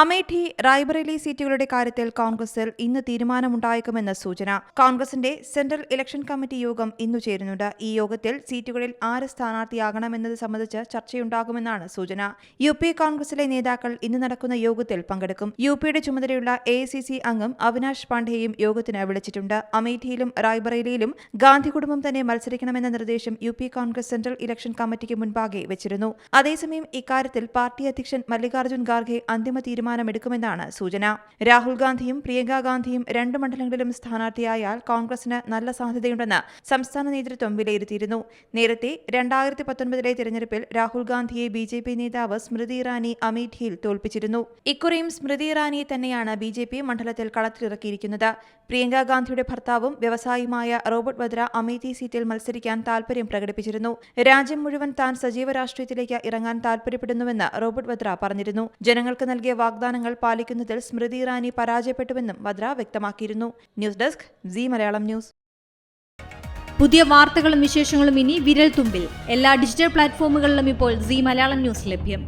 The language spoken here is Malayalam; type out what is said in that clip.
അമേഠി റായ്ബറേലി സീറ്റുകളുടെ കാര്യത്തിൽ കോൺഗ്രസിൽ ഇന്ന് തീരുമാനമുണ്ടായേക്കുമെന്ന സൂചന. കോൺഗ്രസിന്റെ സെൻട്രൽ ഇലക്ഷൻ കമ്മിറ്റി യോഗം ഇന്നു ചേരുന്നുണ്ട്. ഈ യോഗത്തിൽ സീറ്റുകളിൽ ആര് സ്ഥാനാർത്ഥിയാകണമെന്നത് സംബന്ധിച്ച് ചർച്ചയുണ്ടാകുമെന്നാണ് സൂചന. യു പി കോൺഗ്രസിലെ നേതാക്കൾ ഇന്ന് നടക്കുന്ന യോഗത്തിൽ പങ്കെടുക്കും. യു പിയുടെ ചുമതലയുള്ള എ അംഗം അവിനാഷ് പാണ്ഡെയും യോഗത്തിന് വിളിച്ചിട്ടുണ്ട്. അമേഠിയിലും റായ്ബറേലിയിലും ഗാന്ധി കുടുംബം തന്നെ മത്സരിക്കണമെന്ന നിർദ്ദേശം U P Congress central election കമ്മിറ്റിക്ക് മുൻപാകെ വെച്ചിരുന്നു. അതേസമയം ഇക്കാര്യത്തിൽ പാർട്ടി അധ്യക്ഷൻ മല്ലികാർജുൻ ഖാർഗെ അന്തിമ തീരുമാനമെടുക്കുമെന്നാണ് സൂചന. രാഹുൽ ഗാന്ധിയും പ്രിയങ്ക ഗാന്ധിയും രണ്ട് മണ്ഡലങ്ങളിലും സ്ഥാനാർത്ഥിയായാൽ കോൺഗ്രസിന് നല്ല സാധ്യതയുണ്ടെന്ന് സംസ്ഥാന നേതൃത്വം വിലയിരുത്തിയിരുന്നു. നേരത്തെ രണ്ടായിരത്തി പത്തൊൻപതിലെ തിരഞ്ഞെടുപ്പിൽ രാഹുൽ ഗാന്ധിയെ ബി ജെ പി നേതാവ് സ്മൃതി ഇറാനി അമേഠിയിൽ തോൽപ്പിച്ചിരുന്നു. ഇക്കുറിയും സ്മൃതി ഇറാനിയെ തന്നെയാണ് ബി ജെ പി മണ്ഡലത്തിൽ കളത്തിലിറക്കിയിരിക്കുന്നത്. പ്രിയങ്ക ഗാന്ധിയുടെ ഭർത്താവും വ്യവസായിയുമായ റോബർട്ട് വദ്ര അമേഠി സീറ്റിൽ മത്സരിക്കാൻ താൽപര്യം പ്രകടിപ്പിച്ചിരുന്നു. രാജ്യം മുഴുവൻ താൻ സജീവ രാഷ്ട്രീയത്തിലേക്ക് ഇറങ്ങാൻ താൽപര്യപ്പെടുന്നുവെന്ന് റോബർട്ട് വദ്ര പറഞ്ഞിരുന്നു. ജനങ്ങൾക്ക് നൽകിയ വാഗ്ദാനങ്ങൾ പാലിക്കുന്നതിൽ സ്മൃതി ഇറാനി പരാജയപ്പെട്ടുവെന്നും വദ്ര വ്യക്തമാക്കിയിരുന്നു. News desk Zee Malayalam news. പുതിയ വാർത്തകളും വിശേഷങ്ങളും ഇനി വിരൽ തുമ്പിൽ എല്ലാ ഡിജിറ്റൽ പ്ലാറ്റ്ഫോമുകളിലും ഇപ്പോൾ സി മലയാളം ന്യൂസ് ലഭ്യം.